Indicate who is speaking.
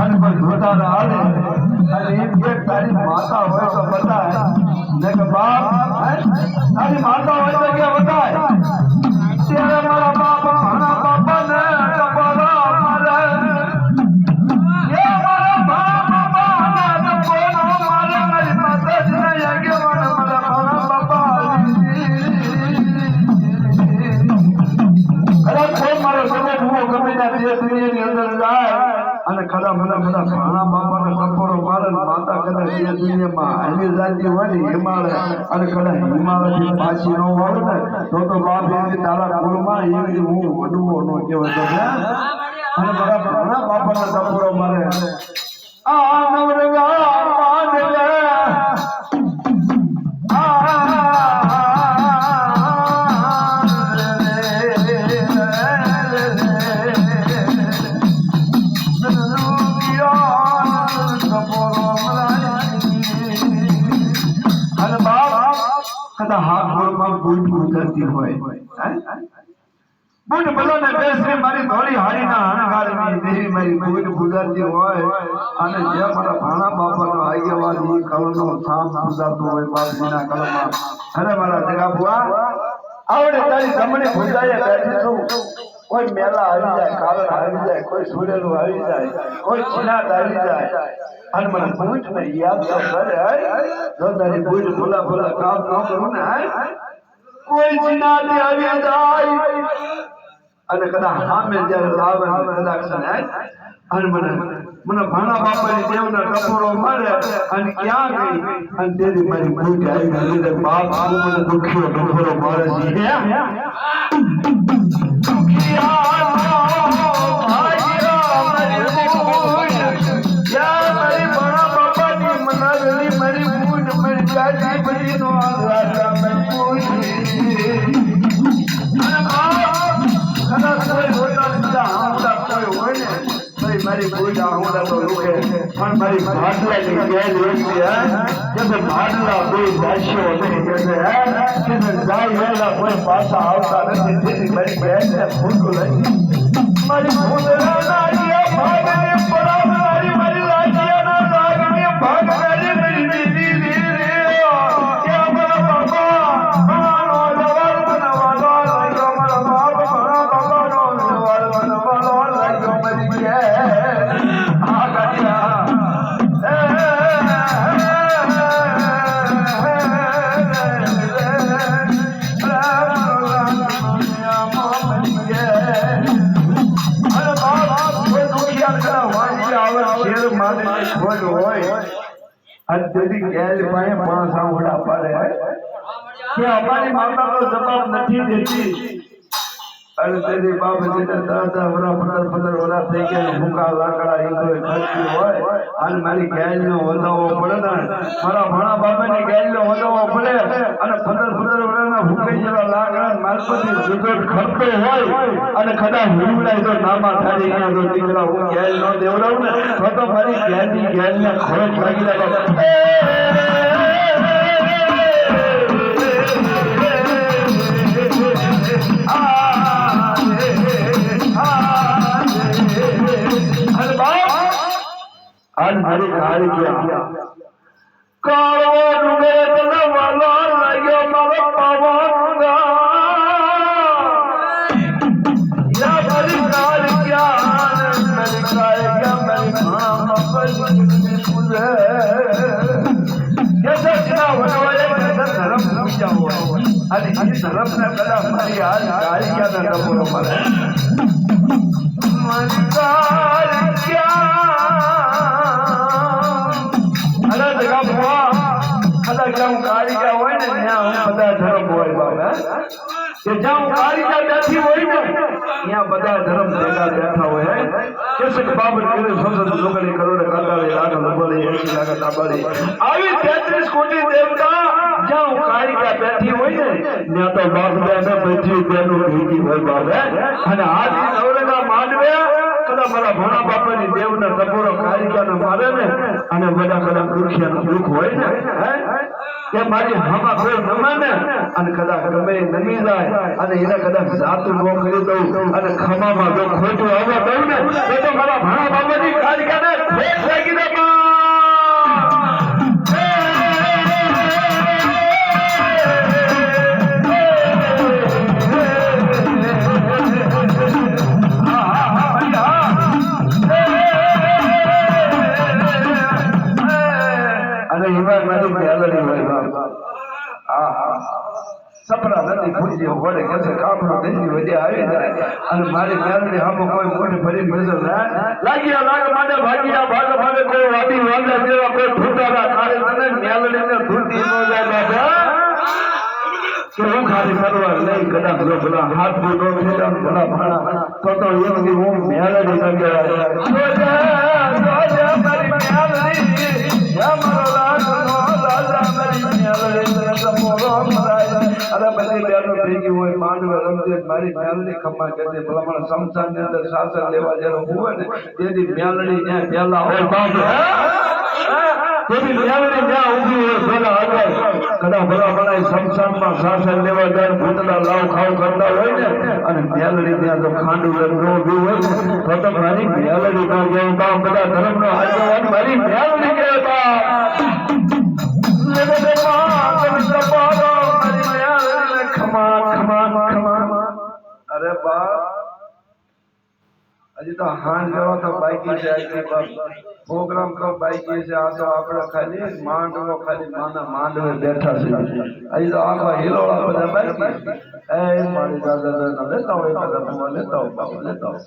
Speaker 1: અને કોઈ જોતા હાલે અને એમ કે તારી માતા હોય તો બતાય. ને કે બાપ? તારી માતા હોય તો કે બતાય. ત્યારે મારા બાપ મારા બાપા ને મારે. સમય ગમે ત્યાં દેશ દુનિયાની અંદર જાય. અને ખરા મને બધા ભાણા બાપાને ટપોરો મારે ને માતા કદાચ દેશ દુનિયામાં એની જાતિ હોય ને હિમાલય અને કદાચ હિમાલયથી પાછી ન હોય ને, તો તો બાપ એવી તારા કુળમાં એવી હું વડવો નો કહેવાય તો? અને બધા ભાણા બાપાને ટપોરો મારે આ નવરંગા કદા હાથ ગોળમાં બૂટ ઉતરતી હોય. બૂટ બધાને બેસરી મારી ધોળી હાડીના હણગારની દેવી મારી બુટ ગુજારતી હોય અને જે મારા ભાણા બાપાનો આગેવાન ઈ કળનો થામ ગુજારતો હોય બાપજીના કળમાં. અરે મારા જગા બુઆ આવડે તારી જમણી ભૂજાએ બેઠી છું. કોઈ મેલા આવી જાય કારણ આવી જાય, કોઈ સૂર્યનું આવી જાય, કોઈ ચિનાત આવી જાય. અને મને પૂછ ને યાદ તો કરે જો તારી પૂછ ભૂલા ભૂલા કામ ન કરું ને કોઈ ચિનાત આવી જાય. અને કદાચ સામે જ્યારે લાવે કદાચ અને મને મને ભાણા બાપાની દેવના ટપોરો મારે અને ક્યાં ગઈ? અને તેની મારી ભૂખ આવી ગઈ. બાપ મને દુખ્યો ટપોરો મારે છે મારી પૂજા હું તો રૂકે પણ મારી ભાડલા ની ગેલ એવી હે? ભાડલા કોઈ દાસ્યો નહીં કે હે? જાય કોઈ પાછા આવતા નથી તેથી મારી ગેલ ને ફૂટું લઈ મારી પરાવ અમારી માતા તો જવાબ નથી દેતી. અને તેની બાબત દાદા વરા પંદર પંદર વરા થઈ ગયા ભૂખા, લાકડા એ ખર્ચી હોય, અને મારી ગેલ નો વધાવો પડે ને, મારા ભણા બાપા ની ગેલ નો વધાવો પડે, અને પંદર પંદર વરાના ભૂકાઈ જેવા માલપતિ જુગટ ખર્ચો હોય અને કદાચ હુમલાય તો નામા થાળી ગયા તો દીકરા હું ગેલ નો દેવડાવ ને, તો તો મારી ગેલની ગેલ ને ખોટ લાગી લાગે આજ મારી કાળી ગયા. કાળો ડુંગર તને વાલો લાગ્યો મારો પવંગા ધર્મ ધર્મ ના કદા મારી આજ કાળી ગયા ના ડબોરો હું કાળીકા બેઠી હોય ને, ત્યાં બધા ધર્મ ભેગા બેઠા હોય કે બાબત કરે, સંસદ લોકોની કરોડ કાતાળી લાખ લબડી એસી લાખ તાબાડી આવી તેત્રીસ કોટી દેવતા જ્યાં હું કાળીકા બેઠી હોય ને મારા ને, અને બધા કદા દુખિયાનું દુઃખ હોય ને? કે મારી હમા કોઈ રમાને અને કદાચ ગમે નમી જાય, અને એને કદાચ સાતું ન કરી દઉં, અને ખમામાં જો ખોટું આવવા દઉં ને, તો મારા ભાણા બાબાની કાઢ કાઢે જે વડે કસે કાપડો તેની વજે આવી જાય. અને મારી મેરડી હામો કોઈ મોઢે ભરી નજર ના લાગ્યા લાગે માટે ભાગ્યા ભાગ ભાગે કોઈ વાડી વાંદા જેવા કોઈ ફૂટાડા ખાલી મને મેલડીને ધૂતી નો જાય બાબા કે હું ખાલી કરવા લઈ કદાચ જો પેલા હાથ બોટો ફેરા પેલા ભાણા. તો તો એમ કે હું ન કહેવાય. જોજે જોજે મારી મેલડી હે મારો લાડનો દાદા મારી ને તમોરો અરે બધી બેનો થઈ ગઈ હોય માંડવે રમજે મારી મેલડી ખમ્મા કે ભલા મને સમસાનની અંદર સાસર લેવા જ્યારે હોય ને તેથી મેલડી ત્યાં પેલા હોય. તેથી મેલડી જ્યાં ઊભી હોય પેલા આગળ. કદા ભલા ભલા શમશાનમાં શાસન લેવા જાય ભૂતલા લાવ ખાવ કરતા હોય ને અને મેલડી ત્યાં તો ખાંડું લગ્ન ઊભી હોય તો તો મારી મેલડી કામ બધા ધર્મનો આગેવાન મારી મેલડી કે હજી તો હાન જેવા તો બાઈકી છે આજની બાપ પ્રોગ્રામ તો બાઈકી છે આ તો આપણે ખાલી માંડવો ખાલી માના માંડવે બેઠા છે હજી તો આખા હિલોળા બધા બાઈકી એ મારી દાદા દાદા લેતા હોય કદાચ લેતા હોય બાપા લેતા હોય